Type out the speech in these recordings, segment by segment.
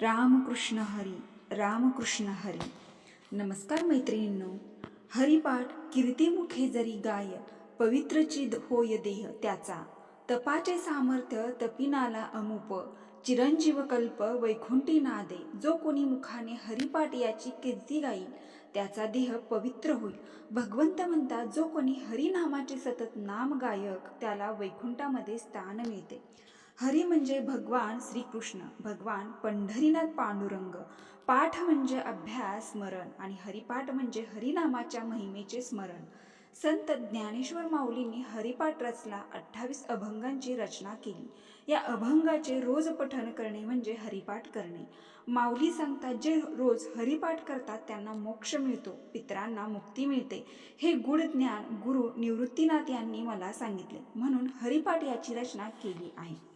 रामकृष्ण हरी रामकृष्ण हरी. नमस्कार मैत्रिणींनो. हरिपाठ कीर्तिमुखे जरी गाय पवित्रची होय देह त्याचा. तपाचे सामर्थ्य तपिनाला अमुप चिरंजीव कल्प वैकुंठी नादे. जो कोणी मुखाने हरिपाठ याची कीर्ती गाईल त्याचा देह पवित्र होईल. भगवंत म्हणतात जो कोणी हरिनामाचे सतत नाम गायक त्याला वैकुंठामध्ये स्थान मिळते. हरी म्हणजे भगवान श्रीकृष्ण भगवान पंढरीनाथ पांडुरंग. पाठ म्हणजे अभ्यास स्मरण आणि हरिपाठ म्हणजे हरिनामाच्या महिमेचे स्मरण. संत ज्ञानेश्वर माऊलींनी हरिपाठ रचला अठ्ठावीस अभंगांची रचना केली. या अभंगाचे रोज पठन करणे म्हणजे हरिपाठ करणे. माऊली सांगतात जे रोज हरिपाठ करतात त्यांना मोक्ष मिळतो पितरांना मुक्ती मिळते. हे गुढ ज्ञान गुरु निवृत्तीनाथ यांनी मला सांगितले. म्हणून हरिपाठ याची रचना केली आहे.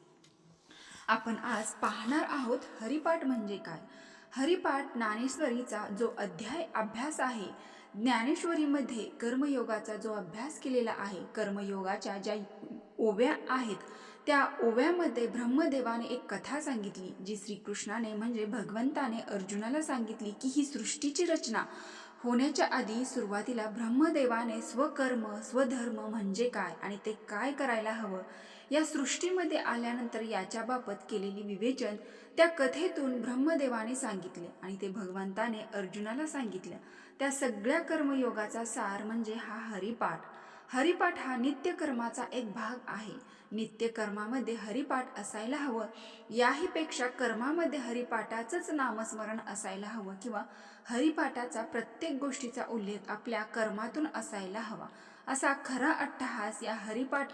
आपण आज पाहणार आहोत हरिपाठ म्हणजे काय? हरिपाठ ज्ञानेश्वरीचा जो अध्याय अभ्यास आहे ज्ञानेश्वरीमध्ये कर्मयोगाचा जो अभ्यास केलेला आहे कर्मयोगाच्या ज्या ओव्या आहेत त्या ओव्यामध्ये ब्रह्मदेवाने एक कथा सांगितली जी श्रीकृष्णाने म्हणजे भगवंताने अर्जुनाला सांगितली की ही सृष्टीची रचना. होण्याच्या आधी सुरुवातीला ब्रह्मदेवाने स्वकर्म स्वधर्म म्हणजे काय आणि ते काय करायला हवं? या सृष्टीमध्ये आल्यानंतर याच्याबाबत केलेली विवेचन त्या कथेतून ब्रह्मदेवाने सांगितले आणि ते भगवंताने अर्जुनाला सांगितलं. त्या सगळ्या कर्मयोगाचा सार म्हणजे हा हरिपाठ. हरिपाठ हा नित्यकर्माचा एक भाग आहे. नित्यकर्मामध्ये हरिपाठ असायला हवं. याहीपेक्षा कर्मामध्ये हरिपाठाचंच नामस्मरण असायला हवं किंवा हरिपाठाचा प्रत्येक गोष्टीचा उल्लेख आपल्या कर्मातून असायला हवा. असा खरा अट्टहास या हरिपाठ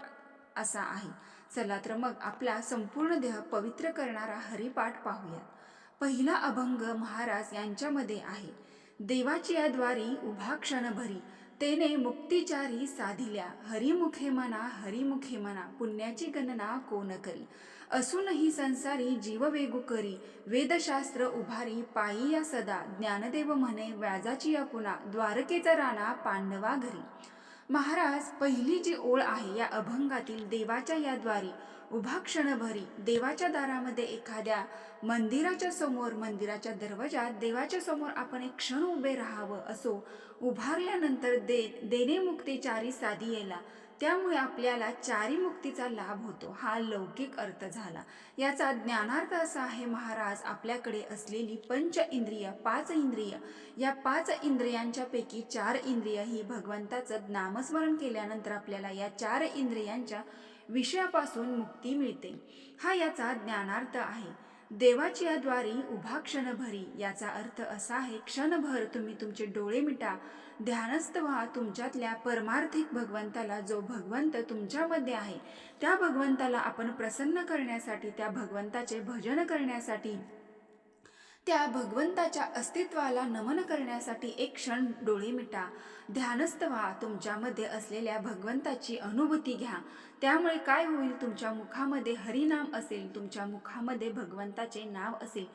असा आहे. चला तर मग आपला संपूर्ण देह पवित्र करणारा हरिपाठ पाहूयात. पहिला अभंग महाराज यांच्यामध्ये आहे. देवाची या द्वारी उभा क्षणभरी तेने मुक्तिचारी साधिल्या. हरिमुखे मना हरिमुखे मना पुण्याची गणना कोण करी? असूनही संसारी जीववेगू करी. वेदशास्त्र उभारी पायी या सदा. ज्ञानदेव म्हणे व्याजाची या पुना द्वारकेचा राणा पांडवा घरी. महाराज पहिली जी ओळ आहे या अभंगातील देवाच्या या द्वारी उभा क्षणभरी देवाच्या दारामध्ये एखाद्या मंदिराच्या समोर मंदिराच्या दरवाजात देवाच्या समोर आपण एक क्षण उभे राहावं असो उभारल्यानंतर दे देणे मुक्तीचारी साधी येला त्यामुळे आपल्याला चारी मुक्तीचा लाभ होतो. हा लौकिक अर्थ झाला. याचा ज्ञानार्थ असा आहे महाराज आपल्याकडे असलेली पंच इंद्रिय पाच इंद्रिय या पाच इंद्रियांच्या पैकी चार इंद्रिय ही भगवंताचं नामस्मरण केल्यानंतर आपल्याला या चार इंद्रियांच्या विषयापासून मुक्ती मिळते. हा याचा ज्ञानार्थ आहे. देवाच्या द्वारी उभा क्षणभरी याचा अर्थ असा आहे क्षणभर तुम्ही तुमचे डोळे मिटा ध्यानस्थ व्हा. तुमच्यातल्या परमार्थिक भगवंताला जो भगवंत तुमच्यामध्ये आहे त्या भगवंताला आपण प्रसन्न करण्यासाठी त्या भगवंताचे भजन करण्यासाठी त्या भगवंताच्या अस्तित्वाला नमन करण्यासाठी एक क्षण डोळे मिटा. ध्यानस्थ व्हा. तुमच्यामध्ये असलेल्या भगवंताची अनुभूती घ्या. त्यामुळे काय होईल? तुमच्या मुखामध्ये हरिनाम असेल. तुमच्या मुखामध्ये भगवंताचे नाव असेल.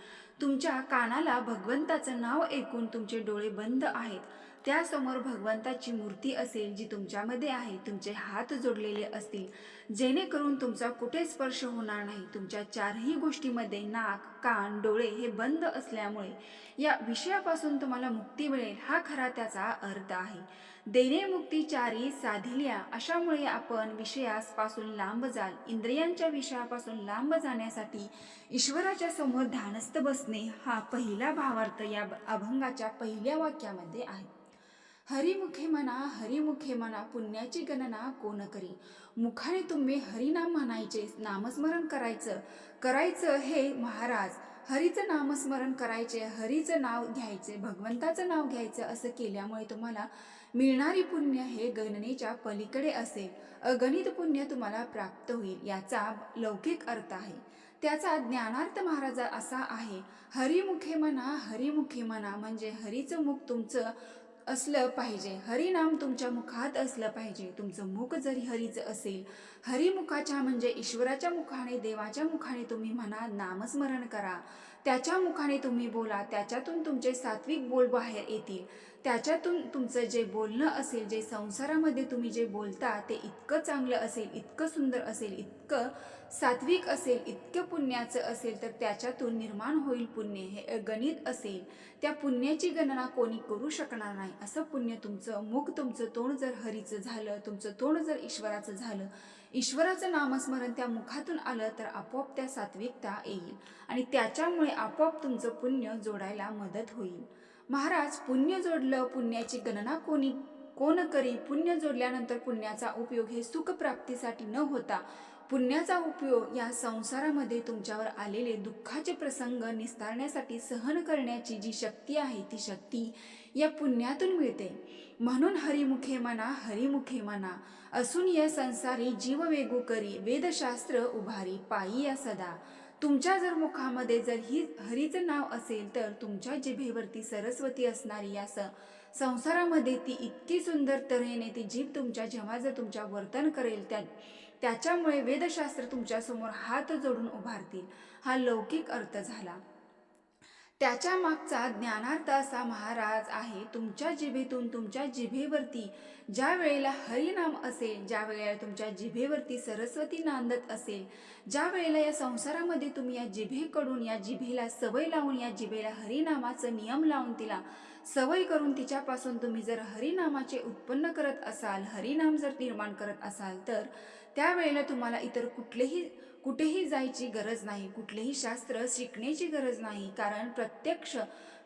तुमच्या कानाला भगवंताचं नाव ऐकून तुमचे डोळे बंद आहेत. त्यासमोर भगवंताची मूर्ती असेल जी तुमच्यामध्ये आहे तुमचे हात जोडलेले असतील. जेणेकरून तुमचा कुठे स्पर्श होणार नाही. तुमच्या चारही गोष्टीमध्ये नाक कान डोळे हे बंद असल्यामुळे या विषयापासून तुम्हाला मुक्ती मिळेल हा खरा त्याचा अर्थ आहे. देणे मुक्ती चारी साधिल्या अशामुळे आपण विषयापासून लांब जाल. इंद्रियांच्या विषयापासून लांब जाण्यासाठी ईश्वराच्या समोर ध्यानस्थ बसणे हा पहिला भावार्थ या अभंगाच्या पहिल्या वाक्यामध्ये आहे. हरिमुखे म्हणा हरिमुखे म्हणा पुण्याची गणना कोण करी? मुखाने तुम्ही हरिनाम म्हणायचे नामस्मरण करायचं. करायचं हे महाराज. हरीचं नामस्मरण करायचे हरीचं नाव घ्यायचे भगवंताचं नाव घ्यायचं असं केल्यामुळे तुम्हाला मिळणारी पुण्य हे गणनेच्या पलीकडे असेल. अगणित पुण्य तुम्हाला प्राप्त होईल याचा लौकिक अर्थ आहे. त्याचा ज्ञानार्थ महाराजा असा आहे हरिमुखे म्हणा हरिमुखे म्हणा म्हणजे हरीचं मुख तुमचं असलं पाहिजे. हरिनाम तुमच्या मुखात असलं पाहिजे. तुमचं मुख जरी हरीचं असेल हरिमुखाच्या म्हणजे ईश्वराच्या मुखाने देवाच्या मुखाने तुम्ही म्हणा नामस्मरण करा. त्याच्या मुखाने तुम्ही बोला त्याच्यातून तुमचे सात्विक बोल बाहेर येतील. त्याच्यातून तुमचं जे बोलणं असेल जे संसारामध्ये तुम्ही जे बोलता ते इतकं चांगलं असेल इतकं सुंदर असेल इतकं सात्विक असेल इतकं पुण्याचं असेल तर त्याच्यातून निर्माण होईल पुण्य. हे गणित असेल. त्या पुण्याची गणना कोणी करू शकणार नाही. असं पुण्य तुमचं मुख तुमचं तोंड जर हरीचं झालं तुमचं तोंड जर ईश्वराचं झालं ईश्वराचं नामस्मरण त्या मुखातून आलं तर आपोआप त्या सात्विकता येईल आणि त्याच्यामुळे आपोआप तुमचं पुण्य जोडायला मदत होईल. महाराज पुण्य जोडलं पुण्याची गणना कोणी कोण करी पुण्य जोडल्यानंतर पुण्याचा उपयोग हे सुखप्राप्तीसाठी न होता पुण्याचा उपयोग या संसारामध्ये तुमच्यावर आलेले दुःखाचे प्रसंग निस्तारण्यासाठी सहन करण्याची जी शक्ती आहे ती शक्ती या पुण्यातून मिळते. म्हणून हरिमुखे म्हणा हरिमुखे म्हणा असून या संसारी जीव वेगू करी वेदशास्त्र उभारी पायी या सदा. तुमच्या जर मुखामध्ये जर ही हरीचं नाव असेल तर तुमच्या जिभेवरती सरस्वती असणारी या स संसारामध्ये ती इतकी सुंदर तऱ्हेने ती जीभ तुमच्या जेव्हा जर तुमच्या वर्तन करेल त्या त्याच्यामुळे वेदशास्त्र तुमच्यासमोर हात जोडून उभारतील. हा लौकिक अर्थ झाला. त्याच्या मागचा ज्ञानार्थ असा महाराज आहे तुमच्या जिभेतून तुमच्या जिभेवरती ज्या वेळेला हरिनाम असेल ज्या वेळेला तुमच्या जिभेवरती सरस्वती नांदत असेल ज्या वेळेला या संसारामध्ये तुम्ही या जिभेकडून या जिभेला सवय लावून या जिभेला हरिनामाचं नियम लावून तिला सवय करून तिच्यापासून तुम्ही जर हरिनामाचे उत्पन्न करत असाल हरिनाम जर निर्माण करत असाल तर त्यावेळेला तुम्हाला इतर कुठलेही कुठेही जायची गरज नाही कुठलेही शास्त्र शिकण्याची गरज नाही कारण प्रत्यक्ष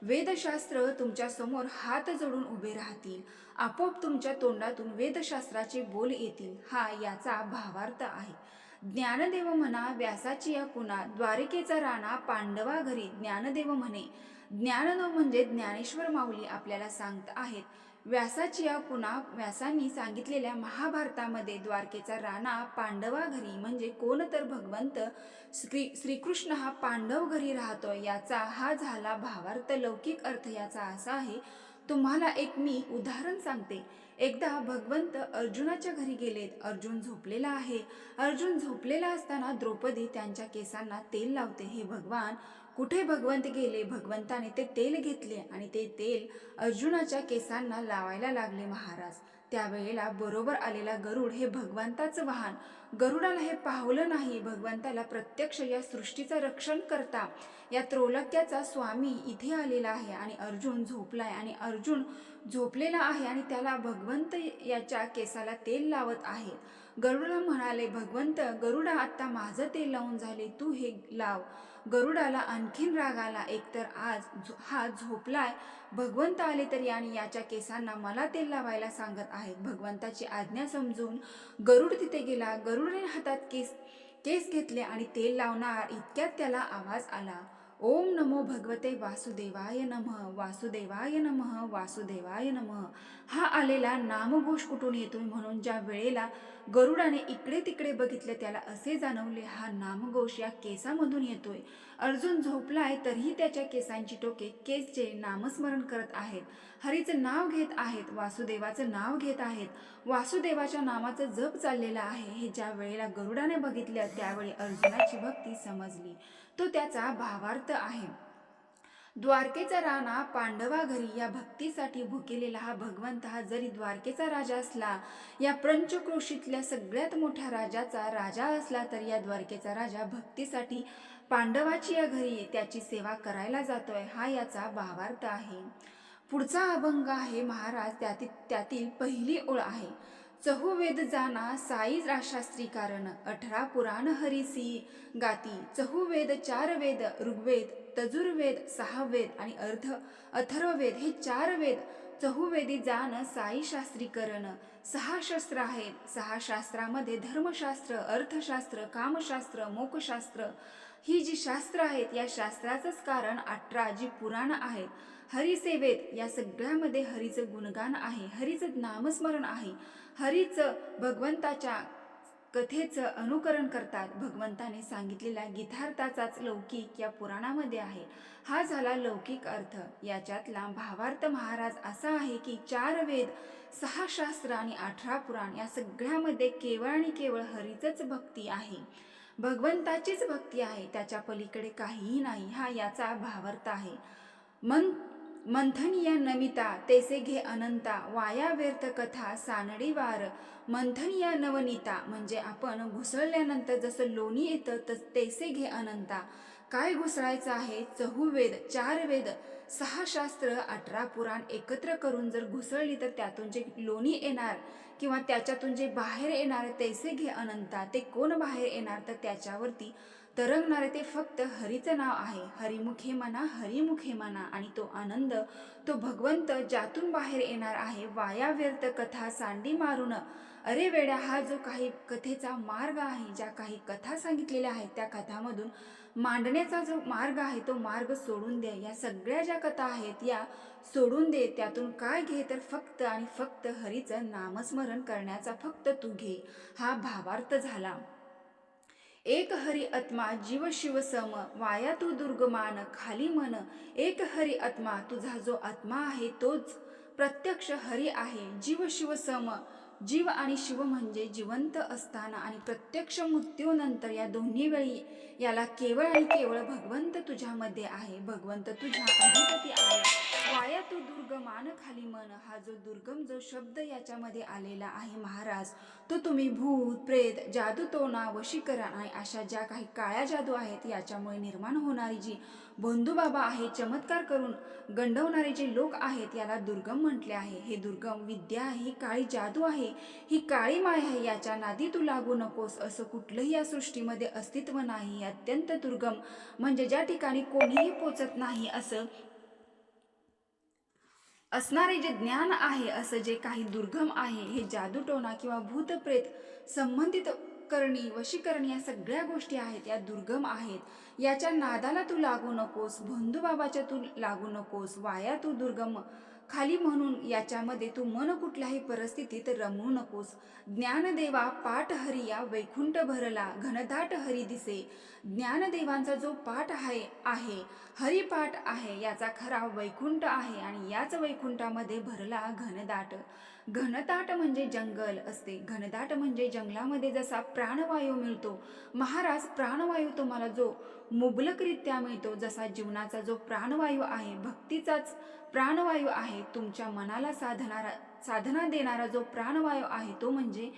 वेदशास्त्र तुमच्यासमोर हात जोडून उभे राहतील. आपोआप तुमच्या तोंडातून वेदशास्त्राचे बोल येतील. हा याचा भावार्थ आहे. ज्ञानदेव म्हणा व्यासाची या कुणा द्वारिकेचा राणा पांडवा घरी ज्ञानदेव म्हणे. ज्ञानदेव म्हणजे ज्ञानेश्वर माऊली आपल्याला सांगत आहेत. व्यासाची या पुन्हा व्यासांनी सांगितलेल्या महाभारतामध्ये द्वारकेचा राणा पांडवा घरी म्हणजे कोण तर भगवंत श्री श्रीकृष्ण हा पांडव घरी राहतो याचा हा झाला भावार्थ लौकिक अर्थ याचा असा आहे तुम्हाला एक मी उदाहरण सांगते. एकदा भगवंत अर्जुनाच्या घरी गेलेत. अर्जुन झोपलेला आहे. अर्जुन झोपलेला असताना द्रौपदी त्यांच्या केसांना तेल लावते. हे भगवान कुठे भगवंत गेले? भगवंताने ते तेल घेतले आणि ते तेल अर्जुनाच्या केसांना लावायला लागले महाराज. त्यावेळेला बरोबर आलेला गरुड हे भगवंताचं वाहन. गरुडाला हे पावलं नाही. भगवंताला प्रत्यक्ष या सृष्टीचं रक्षण करता. या त्रौलक्याचा स्वामी इथे आलेला आहे आणि अर्जुन झोपलाय आणि अर्जुन झोपलेला आहे आणि त्याला भगवंत याच्या केसाला तेल लावत आहे. गरुडला म्हणाले भगवंत गरुडा आत्ता माझं तेल लावून झाले. तू हे लाव. गरुडाला आणखीन राग आला. एकतर आज झो- हा झोपलाय. भगवंत आले तरी आणि याच्या केसांना मला तेल लावायला सांगत आहेत. भगवंताची आज्ञा समजून गरुड तिथे गेला. गरुडने हातात केस केस घेतले आणि तेल लावणार इतक्यात त्याला आवाज आला. ओम नमो भगवते वासुदेवाय नमः वासुदेवाय नमः वासुदेवाय नमः. हा आलेला नामघोष कुठून येतोय म्हणून ज्या वेळेला गरुडाने इकडे तिकडे बघितले त्याला असे जाणवले हा नामघोष या केसामधून येतोय. अर्जुन झोपलाय तरीही त्याच्या केसांची टोके केसचे नामस्मरण करत आहेत. हरीचं नाव घेत आहेत वासुदेवाचं नाव घेत आहेत. वासुदेवाच्या नामाचं जप चाललेलं आहे. हे ज्या वेळेला गरुडाने बघितलं त्यावेळी अर्जुनाची भक्ती समजली. तो त्याचा भावार्थ आहे. द्वारकेचा राणा पांडवा घरी या भक्तीसाठी भुकेलेला हा भगवंत हा जरी द्वारकेचा राजा असला या पंचक्रोशीतल्या सगळ्यात मोठ्या राजाचा राजा असला तर या द्वारकेचा राजा भक्तीसाठी पांडवाची या घरी त्याची सेवा करायला जातोय हा याचा भावार्थ आहे. पुढचा अभंग आहे महाराज त्यातील त्यातील पहिली ओळ आहे. चहुवेद जाना साई राशास्त्री कारण अठरा पुराण हरिसी गाती चहुवेद चार वेद ऋग्वेद तजुर्वेद सहा वेद आणि अर्ध अथर्ववेद हे चार वेद. चहुवेदी जाण साई शास्त्रीकरण सहा शस्त्र आहेत. सहा शास्त्रामध्ये धर्मशास्त्र अर्थशास्त्र कामशास्त्र मोकशास्त्र ही जी शास्त्र आहेत या शास्त्राचंच कारण अठरा जी पुराण आहेत. हरिसेवेत या सगळ्यामध्ये हरीचं गुणगान आहे हरीचं नामस्मरण आहे. हरीचं भगवंताच्या कथेचं अनुकरण करतात. भगवंताने सांगितलेल्या गीतार्थाचाच लौकिक या पुराणामध्ये आहे. हा झाला लौकिक अर्थ. याच्यातला भावार्थ महाराज असा आहे की चार वेद सहा शास्त्र आणि अठरा पुराण या सगळ्यामध्ये केवळ आणि केवळ हरीचंच भक्ती आहे. भगवंताचीच भक्ती आहे त्याच्या पलीकडे काहीही नाही हा याचा भावार्थ आहे. मन मंथनीय नमिता तेसे घे अनंता वाया व्यर्थ कथा सानडी वार. मंथनीय नवनीता म्हणजे आपण घुसळल्यानंतर जसं लोणी येतं तस तेसे घे अनंता. काय घुसळायचं आहे? चहू वेद चार वेद सहा शास्त्र अठरा पुराण एकत्र करून जर घुसळली तर त्यातून जे लोणी येणार किंवा त्याच्यातून जे बाहेर येणार तैसे घे अनंता ते कोण बाहेर येणार तर त्याच्यावरती तरंगणारे ते फक्त हरीचं नाव आहे. हरिमुखे म्हणा हरिमुखे म्हणा आणि तो आनंद तो भगवंत ज्यातून बाहेर येणार आहे वाया व्यर्थ कथा सांडी मारून. अरे वेड्या हा जो काही कथेचा मार्ग आहे ज्या काही कथा सांगितलेल्या आहेत त्या कथामधून मांडण्याचा जो मार्ग आहे तो मार्ग सोडून दे या सगळ्या ज्या कथा आहेत या सोडून दे त्यातून काय घे तर फक्त आणि फक्त हरीचं नामस्मरण करण्याचा फक्त तू घे. हा भावार्थ झाला. एक हरी आत्मा जीव शिव सम वाया तू दुर्गमान खाली मन. एक हरी आत्मा तुझा जो आत्मा आहे तोच प्रत्यक्ष हरी आहे. जीव शिव सम जीव आणि शिव म्हणजे जिवंत असताना आणि प्रत्यक्ष मृत्यूनंतर या दोन्ही वेळी याला केवळ आणि केवळ भगवंत तुझ्यामध्ये आहे. भगवंत तुझ्या अधिपती आहे. वाया तू दुर्गमान खाली मन हा जो दुर्गम जो शब्द याच्यामध्ये आलेला आहे महाराज तो तुम्ही भूत प्रेत जादू तोना वशीकरण आणि अशा ज्या काही काळ्या जादू आहेत याच्यामुळे निर्माण होणारी जी बंधूबाबा आहे चमत्कार करून गंडवणारे जे लोक आहेत याला दुर्गम म्हटले आहे. हे दुर्गम विद्या आहे ही काळी जादू आहे ही काळी माय आहे याच्या नादी तू लागू नकोस असं कुठलंही या सृष्टीमध्ये अस्तित्व नाही अत्यंत दुर्गम. म्हणजे ज्या ठिकाणी कोणीही पोचत नाही असं असणारे जे ज्ञान आहे असं जे काही दुर्गम आहे हे जादूटोना किंवा भूतप्रेत संबंधित करणी वशीकरणी या सगळ्या गोष्टी आहेत या दुर्गम आहेत. याच्या नादाला तू लागू नकोस बंधुबाबाच्या तू लागू नकोस वाया तू दुर्गम खाली म्हणून याच्यामध्ये तू मन कुठल्याही परिस्थितीत रमू नकोस. ज्ञानदेवा पाठ हरिया वैकुंठ भरला घनदाट हरी दिसे. ज्ञानदेवांचा जो पाठ आहे आहे हरिपाठ आहे याचा खरा वैकुंठ आहे आणि याच वैकुंठामध्ये भरला घनदाट. घनदाट म्हणजे जंगल असते. घनदाट म्हणजे जंगलामध्ये जसा प्राणवायू मिळतो महाराज प्राणवायू तुम्हाला जो मुबलकरित्या मिळतो जसा जीवनाचा जो प्राणवायू आहे भक्तीचाच प्राणवायू आहे तुमच्या मनाला साधणारा साधना देणारा जो प्राणवायू आहे तो म्हणजे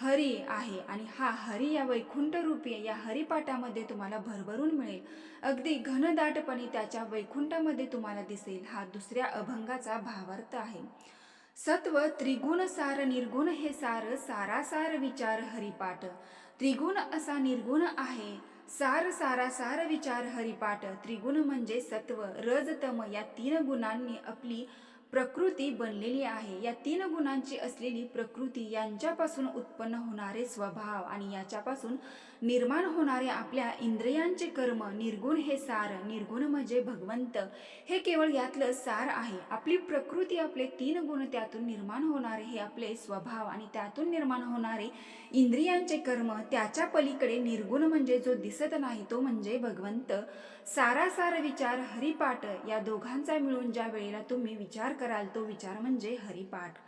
हरी आहे. आणि हा हरी या वैकुंठरूपी या हरिपाठामध्ये तुम्हाला भरभरून मिळेल. अगदी घनदाटपणे त्याच्या वैकुंठामध्ये तुम्हाला दिसेल. हा दुसऱ्या अभंगाचा भावार्थ आहे. सत्व त्रिगुण सार निर्गुण हे सार सारासार विचार हरिपाठ. त्रिगुण असा निर्गुण आहे सार सारा सार विचार हरिपाठ. त्रिगुण म्हणजे सत्व. रजतम या तीन गुणांनी आपली प्रकृती बनलेली आहे. या तीन गुणांची असलेली प्रकृती यांच्यापासून उत्पन्न होणारे स्वभाव आणि याच्यापासून निर्माण होणारे आपल्या इंद्रियांचे कर्म निर्गुण हे सार निर्गुण म्हणजे भगवंत हे केवळ यातलं सार आहे. आपली प्रकृती आपले तीन गुण त्यातून निर्माण होणारे हे आपले स्वभाव आणि त्यातून निर्माण होणारे इंद्रियांचे कर्म त्याच्या पलीकडे निर्गुण म्हणजे जो दिसत नाही तो म्हणजे भगवंत. सारासार विचार हरिपाठ या दोघांचा मिळून ज्या वेळेला तुम्ही विचार कराल तो विचार म्हणजे हरिपाठ.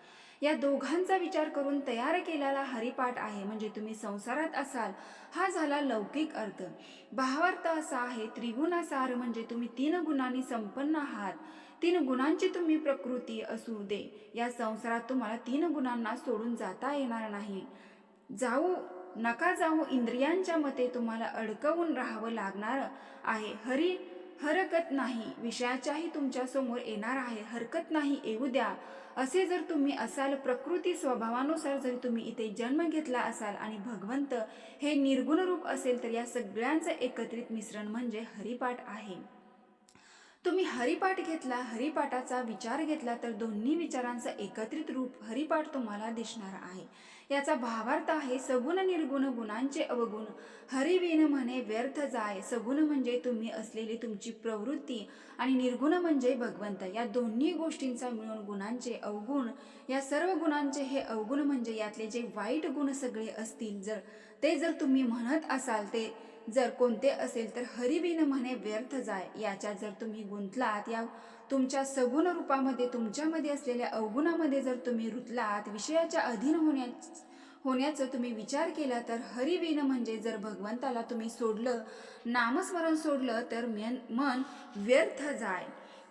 या दोघांचा विचार करून तयार केलेला हरिपाठ आहे. म्हणजे तुम्ही संसारात असाल हा झाला लौकिक अर्थ. भावार्थ असा आहे त्रिगुणासार म्हणजे तुम्ही तीन गुणांनी संपन्न आहात. तीन गुणांची तुम्ही प्रकृती असू दे. या संसारात तुम्हाला तीन गुणांना सोडून जाता येणार नाही. जाऊ नका जाऊ इंद्रियांच्या मते तुम्हाला अडकवून राहावं लागणार आहे. हरी हरकत नाही. विषयाच्याही तुमच्यासमोर येणार आहे. हरकत नाही. येऊ द्या. असे जर तुम्ही असाल प्रकृती स्वभावानुसार जर तुम्ही इथे जन्म घेतला असाल आणि भगवंत हे निर्गुण रूप असेल तर या सगळ्यांचं एकत्रित मिश्रण म्हणजे हरिपाठ आहे. तुम्ही हरिपाठ घेतला हरिपाठाचा विचार घेतला तर दोन्ही विचारांचं एकत्रित रूप हरिपाठ तुम्हाला दिसणार आहे. याचा भावार्थ आहे सगुण निर्गुण गुणांचे अवगुण. हरिवीन म्हणे व्यर्थ जाय. सगुण म्हणजे तुम्ही असलेली तुमची प्रवृत्ती आणि निर्गुण म्हणजे भगवंत. या दोन्ही गोष्टींचा मिळून गुणांचे अवगुण या सर्व गुणांचे हे अवगुण म्हणजे यातले जे वाईट गुण सगळे असतील जर ते जर तुम्ही म्हणत असाल ते जर कोणते असेल तर हरिवीन म्हणे व्यर्थ जाय. याच्या जर तुम्ही गुंतलात या तुमच्या सगुण रूपामध्ये तुमच्यामध्ये असलेल्या अवगुणामध्ये जर तुम्ही रुतलात विषयाच्या अधीन होण्या होण्याचं तुम्ही विचार केला तर हरिवीन म्हणजे जर भगवंताला तुम्ही सोडलं नामस्मरण सोडलं तर मन मन व्यर्थ जाय.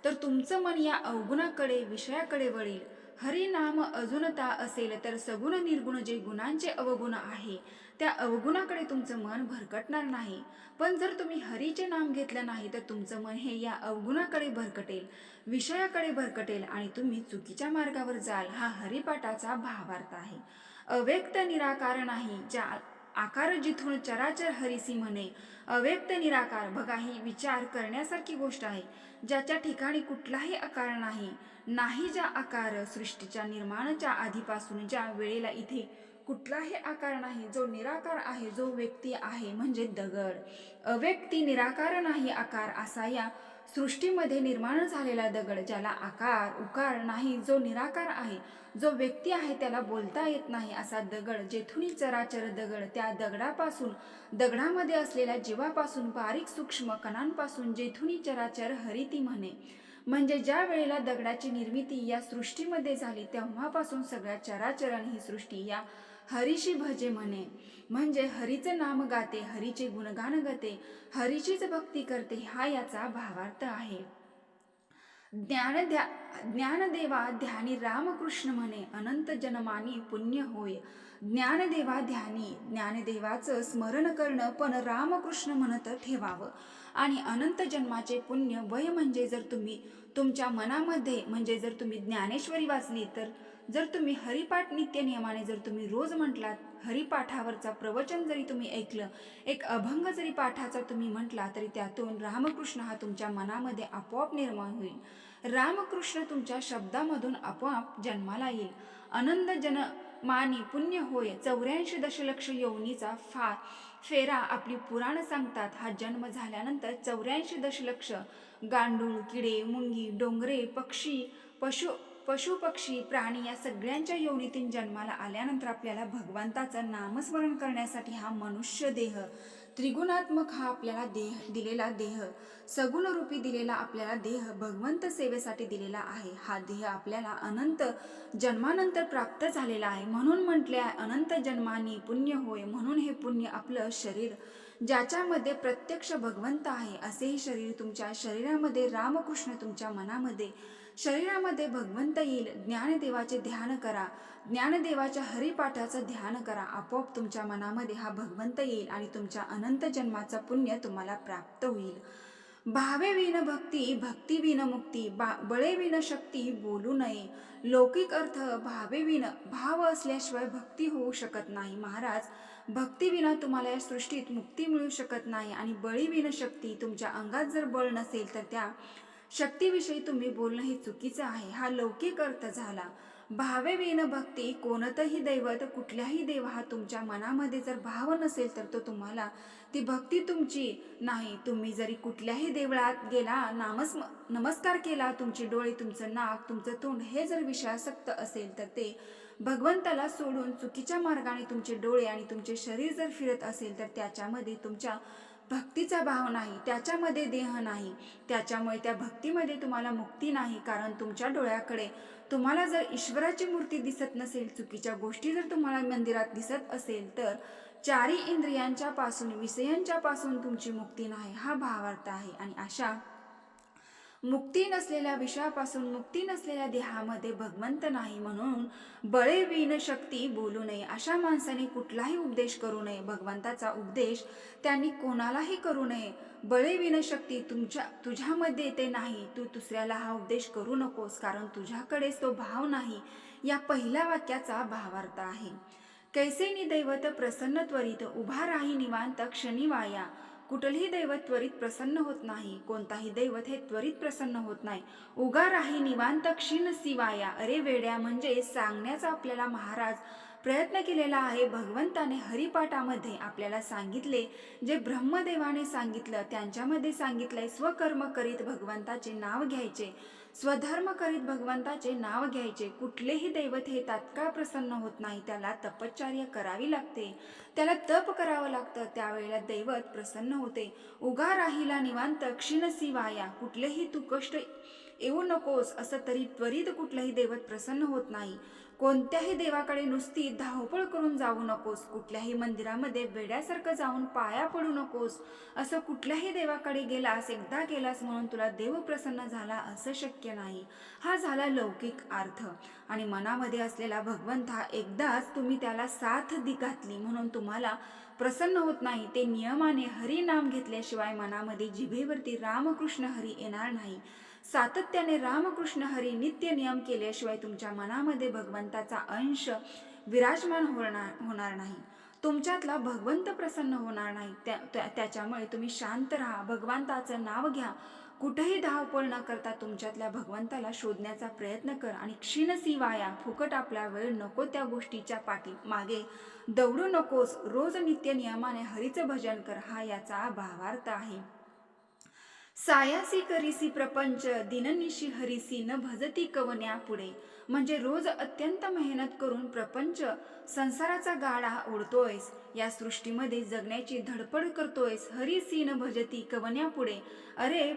तर तुमचं मन या अवगुणाकडे विषयाकडे वळेल. हरिनाम अजूनता असेल तर सगुण निर्गुण जे गुणांचे अवगुण आहे त्या अवगुणाकडे तुमचं मन भरकटणार नाही. पण जर तुम्ही हरीचे नाम घेतलं नाही तर तुमचं मन हे या अवगुणाकडे भरकटेल विषयाकडे भरकटेल आणि तुम्ही चुकीच्या मार्गावर जाल हा हरिपाठाचा भावार्थ आहे. अव्यक्त निराकार नाही ज्या आकार जिथून चराचर हरिसी म्हणे अव्यक्त निराकार बघा ही विचार करण्यासारखी गोष्ट आहे ज्याच्या ठिकाणी कुठलाही आकार नाही नाही ज्या आकार सृष्टीच्या निर्माणाच्या आधीपासून ज्या वेळेला इथे कुठलाही आकार नाही जो निराकार आहे जो व्यक्ती आहे म्हणजे दगड. अव्यक्ती निराकार नाही आकार असा या सृष्टीमध्ये निर्माण झालेला दगड ज्याला आकार उकार नाही जो निराकार आहे जो व्यक्ती आहे त्याला बोलता येत नाही असा दगड जेथुनी चराचर दगड त्या दगडापासून दगडामध्ये असलेल्या जीवापासून बारीक सूक्ष्म कणांपासून जेथुनी चराचर हरिती म्हणे. म्हणजे ज्या वेळेला दगडाची निर्मिती या सृष्टीमध्ये झाली तेव्हापासून सगळ्या चराचरण ही सृष्टी या हरीशी भजे म्हणे. म्हणजे हरीचं नाम गाते हरीचे गुणगान गाते हरीचीच भक्ती करते हा याचा भावार्थ आहे. ज्ञान ध्या ज्ञानदेवा ध्यानी रामकृष्ण म्हणे अनंत जन्मानी पुण्य होय. ज्ञानदेवा ध्यानी ज्ञानदेवाचं स्मरण करणं पण रामकृष्ण म्हणत ठेवावं. आणि अनंत जन्माचे पुण्य वय म्हणजे जर तुम्ही तुमच्या मनामध्ये म्हणजे जर तुम्ही ज्ञानेश्वरी वाचली तर जर तुम्ही हरिपाठ नित्य नियमाने जर तुम्ही रोज म्हटलात हरिपाठावरचा प्रवचन जरी तुम्ही ऐकलं एक अभंग जरी पाठाचा तुम्ही म्हटला तरी त्यातून रामकृष्ण हा तुमच्या मनामध्ये आपोआप निर्माण होईल. रामकृष्ण तुमच्या शब्दामधून आपोआप जन्माला येईल. आनंद जन मानी पुण्य होय चौऱ्याऐंशी दशलक्ष यवनीचा फार फेरा आपली पुराण सांगतात. हा जन्म झाल्यानंतर चौऱ्याऐंशी दशलक्ष गांडूळ किडे मुंगी डोंगरे पक्षी पशु पशु पक्षी प्राणी या सगळ्यांच्या योनीतून जन्माला आल्यानंतर आपल्याला भगवंताचं नामस्मरण करण्यासाठी हा मनुष्य देह त्रिगुणात्मक हा आपल्याला देह दिलेला देह सगुण रूपी दिलेला आपल्याला देह भगवंत सेवेसाठी दिलेला आहे. हा देह आपल्याला अनंत जन्मानंतर प्राप्त झालेला आहे. म्हणून म्हटले आहे अनंत जन्मानी पुण्य होय. म्हणून हे पुण्य आपलं शरीर ज्याच्यामध्ये प्रत्यक्ष भगवंत आहे असेही शरीर तुमच्या शरीरामध्ये रामकृष्ण तुमच्या मनामध्ये शरीरामध्ये भगवंत येईल ज्ञानदेवाचे ध्यान करा. ज्ञानदेवाच्या हरिपाठाचं ध्यान करा. आपोआप तुमच्या मनामध्ये हा भगवंत येईल आणि तुमच्या अनंत जन्माचं पुण्य तुम्हाला प्राप्त होईल. भावे विन भक्ती भक्ती विन मुक्ती बा बळे विन शक्ती बोलू नये. लौकिक अर्थ भावे विन भाव असल्याशिवाय भक्ती होऊ शकत नाही. महाराज भक्तीविना तुम्हाला या सृष्टीत मुक्ती मिळू शकत नाही आणि बळीविन शक्ती तुमच्या अंगात जर बळ नसेल तर त्या शक्तीविषयी तुम्ही बोलणं हे चुकीचं आहे. हा लौकिक अर्थ झाला. भावे विन भक्ती कोणतंही दैवत कुठल्याही देव हा तुमच्या मनामध्ये जर भाव नसेल तर तो तुम्हाला ती भक्ती तुमची नाही. तुम्ही जरी कुठल्याही देवळात गेला नामस्म नमस्कार केला तुमचे डोळे तुमचं नाक तुमचं तोंड हे जर विषयासक्त असेल तर ते भगवंताला सोडून चुकीच्या मार्गाने तुमचे डोळे आणि तुमचे शरीर जर फिरत असेल तर त्याच्यामध्ये तुमच्या भक्तीचा भाव नाही त्याच्यामध्ये देह नाही. त्याच्यामुळे त्या भक्तीमध्ये तुम्हाला मुक्ती नाही कारण तुमच्या डोळ्याकडे तुम्हाला जर ईश्वराची मूर्ती दिसत नसेल चुकीच्या गोष्टी जर तुम्हाला मंदिरात दिसत असेल तर चारी इंद्रियांच्या पासून विषयांच्या पासून तुमची मुक्ती नाही हा भावार्थ आहे. आणि अशा मुक्ती नसलेल्या विषयापासून मुक्ती नसलेल्या देहामध्ये भगवंत नाही म्हणून बळे विन शक्ती बोलू नये. अशा माणसाने कुठलाही उपदेश करू नये. भगवंताचा उपदेश त्यांनी कोणालाही करू नये. बळे विन शक्ती तुमच्या तुझ्यामध्ये ते नाही. तू दुसऱ्याला हा उपदेश करू नकोस कारण तुझ्याकडेच तो भाव नाही. या पहिल्या वाक्याचा भावार्थ आहे. कैसेनी दैवत प्रसन्न त्वरित उभा राही निवांत क्षणी वाया कुठलंही दैवत त्वरित प्रसन्न होत नाही कोणताही दैवत हे त्वरित प्रसन्न होत नाही. उगा राही निवांत क्षीण सिवाया अरे वेड्या म्हणजे सांगण्याचा आपल्याला महाराज प्रयत्न केलेला आहे. भगवंताने हरिपाठामध्ये आपल्याला सांगितले जे ब्रह्मदेवाने सांगितलं त्यांच्यामध्ये सांगितलंय स्वकर्म करीत भगवंताचे नाव घ्यायचे. स्वधर्म करीत भगवंताचे नाव घ्यायचे. कुठलेही दैवत हे तात्काळ प्रसन्न होत नाही. त्याला तपश्चर्या करावी लागते. त्याला तप करावं लागतं. त्यावेळेला दैवत प्रसन्न होते. उगा राहिला निवांत क्षीणसी वाया कुठलेही तू कष्ट येऊ नकोस. असं तरी त्वरित कुठलंही दैवत प्रसन्न होत नाही. कोणत्याही देवाकडे नुसती धावपळ करून जाऊ नकोस कुठल्याही मंदिरामध्ये वेड्यासारखं जाऊन पाया पडू नकोस असं कुठल्याही देवाकडे गेलास एकदा गेलास म्हणून तुला देव प्रसन्न झाला असं शक्य नाही. हा झाला लौकिक अर्थ. आणि मनामध्ये असलेला भगवंत हा एकदाच तुम्ही त्याला साथ घातली म्हणून तुम्हाला प्रसन्न होत नाही. ते नियमाने हरी नाम घेतल्याशिवाय मनामध्ये जिभेवरती रामकृष्ण हरी येणार नाही. सातत्याने रामकृष्ण हरी नित्य नियम केल्याशिवाय तुमच्या मनामध्ये भगवंताचा अंश विराजमान होणार होणार नाही. तुमच्यातला भगवंत प्रसन्न होणार नाही. त्या त्या- त्याच्यामुळे तुम्ही शांत राहा. भगवंताचं नाव घ्या. कुठेही धावपळ न करता तुमच्यातल्या भगवंताला शोधण्याचा प्रयत्न कर आणि क्षीणसी वाया फुकट आपला वेळ नको त्या गोष्टीच्या पाठी मागे दौडू नकोस. रोज नित्य नियमाने हरीचं भजन कर. हा याचा भावार्थ आहे. सायासी करीसी प्रपंच दिननिशी हरीसी न भजती कवन्या पुढे. म्हणजे रोज अत्यंत मेहनत करून प्रपंच संसाराचा गाडा ओढतोयस. या सृष्टीमध्ये जगण्याची धडपड करतोयस. हरीसी न भजती कवन्या पुढे. अरे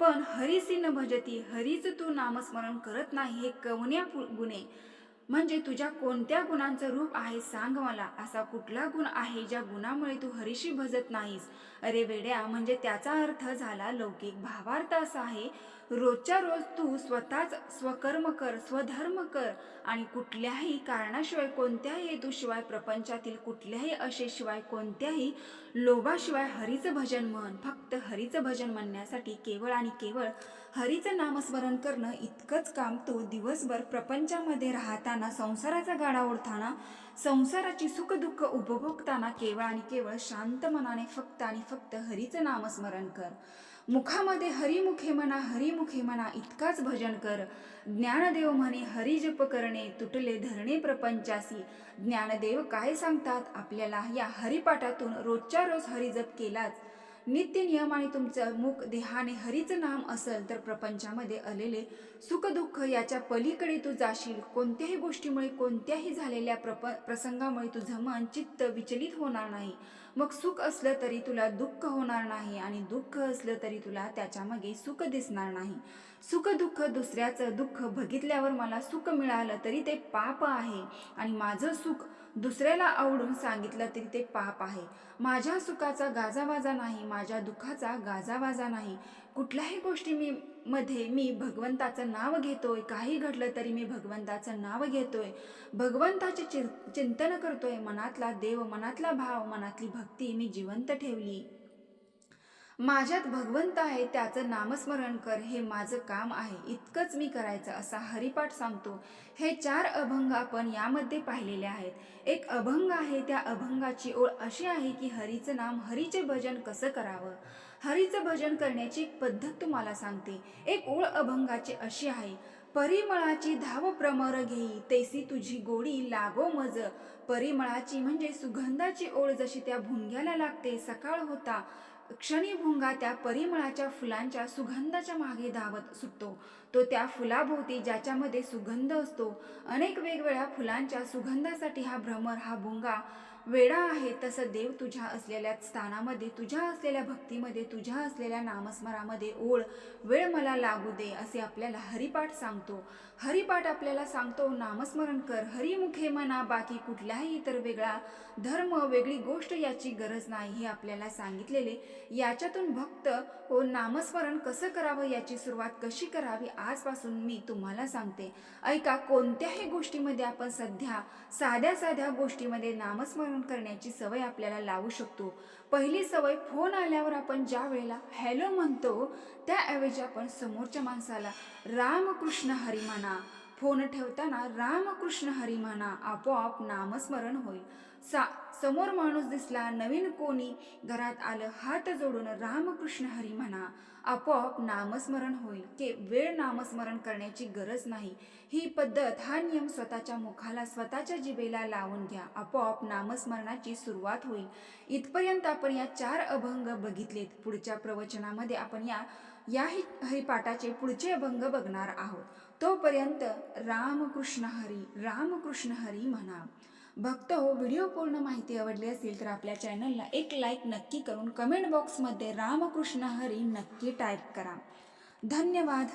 पण हरीसी न भजती हरीच तू नामस्मरण करत नाही हे कवन्या पु- गुणे. म्हणजे तुझ्या कोणत्या गुणांचं रूप आहे सांग मला. असा कुठला गुण आहे ज्या गुणामुळे तू हरीशी भजत नाहीस? अरे वेड्या म्हणजे त्याचा अर्थ झाला लौकिक भावार्थ असा आहे. रोजच्या रोज तू स्वतःच स्वकर्म कर स्वधर्म कर आणि कुठल्याही कारणाशिवाय कोणत्याही हेतूशिवाय प्रपंचातील कुठल्याही अशेशिवाय कोणत्याही लोभाशिवाय हरीचं भजन म्हण. फक्त हरीचं भजन म्हणण्यासाठी केवळ आणि केवळ हरीचं नामस्मरण करणं इतकंच काम तू दिवसभर प्रपंचामध्ये राहताना संसाराचा गाडा ओढताना संसाराची सुखदुःख उपभोगताना केवळ आणि केवळ शांत मनाने फक्त आणि फक्त हरीचं नामस्मरण कर. मुखामध्ये हरिमुखे म्हणा हरिमुखे म्हणा इतकाच भजन कर. ज्ञानदेव म्हणे हरिजप करणे तुटले धरणे प्रपंचासी ज्ञानदेव काय सांगतात? आपल्याला या हरिपाठातून रोजच्या रोज हरिजप केलाच. नित्य नियम आणि तुमचं मुख देहाने हरीचं नाम असेल तर प्रपंचामध्ये आलेले सुख दुःख याच्या पलीकडे तू जाशील. कोणत्याही गोष्टीमुळे कोणत्याही झालेल्या प्रप प्रसंगामुळे तुझं मन चित्त विचलित होणार नाही. मग सुख असलं तरी तुला दुःख होणार नाही आणि दुःख असलं तरी तुला त्याच्यामागे सुख दिसणार नाही. सुख दुःख दुसऱ्याचं दुःख बघितल्यावर मला सुख मिळालं तरी ते पाप आहे आणि माझं सुख दुसऱ्याला आवडून सांगितलं तरी ते पाप आहे. माझ्या सुखाचा गाजावाजा नाही माझ्या दुःखाचा गाजावाजा नाही. कुठल्याही गोष्टी मी मध्ये मी भगवंताचं नाव घेतोय काही घडलं तरी मी भगवंताचं नाव घेतोय. भगवंताचे चिं चिंतन करतोय मनातला देव मनातला भाव मनातली भक्ती मी जिवंत ठेवली. माझ्यात भगवंत आहे त्याचं नामस्मरण कर हे माझं काम आहे इतकंच मी करायचं असा हरिपाठ सांगतो. हे चार अभंग आपण यामध्ये पाहिलेले आहेत. एक अभंग आहे त्या अभंगाची ओळ अशी आहे की हरीचं नाम हरीचे भजन कसं करावं? हरीचं भजन करण्याची एक पद्धत तुम्हाला सांगते. एक ओळ अभंगाची अशी आहे परिमळाची धाव प्रमर घेई तैसी तुझी गोडी लागो मज. परिमळाची म्हणजे सुगंधाची ओळ जशी त्या भुंग्याला लागते सकाळ होता क्षणी भुंगा त्या परिमळाच्या फुलांच्या सुगंधाच्या मागे धावत सुटतो. तो त्या फुलाभोवती ज्याच्यामध्ये सुगंध असतो. अनेक वेगवेगळ्या फुलांच्या सुगंधासाठी हा भ्रमर हा भुंगा वेडा आहे तसं देव तुझ्या असलेल्या स्थानामध्ये तुझ्या असलेल्या भक्तीमध्ये तुझ्या असलेल्या नामस्मरामध्ये ओळ वेळ मला लागू दे असे आपल्याला हरिपाठ सांगतो. हरिपाठ आपल्याला सांगतो नामस्मरण कर. हरिमुखे म्हणा बाकी कुठल्याही इतर वेगळा धर्म वेगळी गोष्ट याची गरज नाही हे आपल्याला सांगितलेले. याच्यातून भक्त हो नामस्मरण कसं करावं? याची सुरुवात कशी करावी? आजपासून मी तुम्हाला सांगते. ऐका कोणत्याही गोष्टीमध्ये आपण सध्या साध्या साध्या गोष्टीमध्ये नामस्मरण करण्याची सवय आपल्याला लावू शकतो. पहिली सवय फोन आल्यावर आपण ज्या वेळेला हॅलो म्हणतो त्याऐवजी आपण समोरच्या माणसाला रामकृष्ण हरी म्हणा. फोन ठेवताना रामकृष्ण हरी म्हणा आपोआप नामस्मरण होईल. सा समोर माणूस दिसला नवीन कोणी घरात आलं हात जोडून रामकृष्ण हरी म्हणा आपोआप नामस्मरण होईल. के वेळ नामस्मरण करण्याची गरज नाही. ही पद्धत हा नियम स्वतःच्या मुखाला स्वतःच्या जिभेला लावून घ्या. आपोआप नामस्मरणाची सुरुवात होईल. इथपर्यंत आपण या चार अभंग बघितलेत. पुढच्या प्रवचनामध्ये आपण या याही हरिपाठाचे पुढचे अभंग बघणार आहोत. तोपर्यंत रामकृष्ण हरी रामकृष्ण हरी म्हणा. भक्त हो व्हिडिओ पूर्ण माहिती आवडली असेल तर आपल्या चॅनलला एक लाईक नक्की करून कमेंट बॉक्समध्ये रामकृष्ण हरी नक्की टाईप करा. धन्यवाद.